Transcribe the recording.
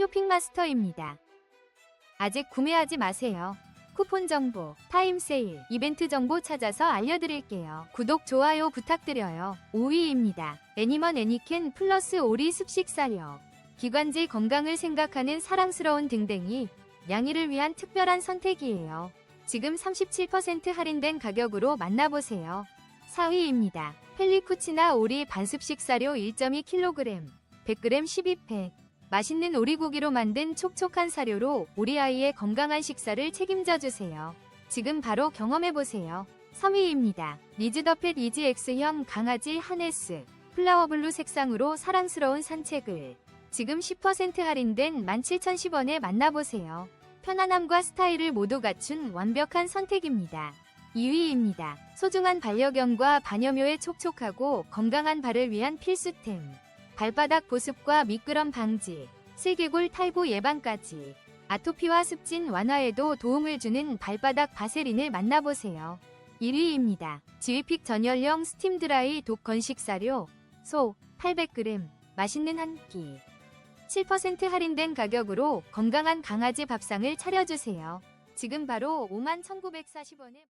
쇼핑마스터입니다. 아직 구매하지 마세요. 쿠폰 정보, 타임 세일, 이벤트 정보 찾아서 알려드릴게요. 구독, 좋아요 부탁드려요. 5위입니다. 애니먼 애니캔 플러스 오리 습식 사력. 기관지 건강을 생각하는 사랑스러운 등댕이, 양이를 위한 특별한 선택이에요. 지금 37% 할인된 가격으로 만나보세요. 4위입니다. 펠리쿠치나 오리 반습식 사료 1.2kg, 100g 12팩. 맛있는 오리고기로 만든 촉촉한 사료로 우리 아이의 건강한 식사를 책임져 주세요. 지금 바로 경험해 보세요. 3위입니다. 리즈더펫 이지 X형 강아지 하네스 플라워블루 색상으로 사랑스러운 산책을 지금 10% 할인된 17,010원에 만나보세요. 편안함과 스타일을 모두 갖춘 완벽한 선택입니다. 2위입니다. 소중한 반려견과 반려묘의 촉촉하고 건강한 발을 위한 필수템. 발바닥 보습과 미끄럼 방지, 슬개골 탈부 예방까지 아토피와 습진 완화에도 도움을 주는 발바닥 바세린을 만나보세요. 1위입니다. 지위픽 전열형 스팀 드라이 독 건식 사료 소 800g 맛있는 한 끼. 7% 할인된 가격으로 건강한 강아지 밥상을 차려주세요. 지금 바로 51,940원에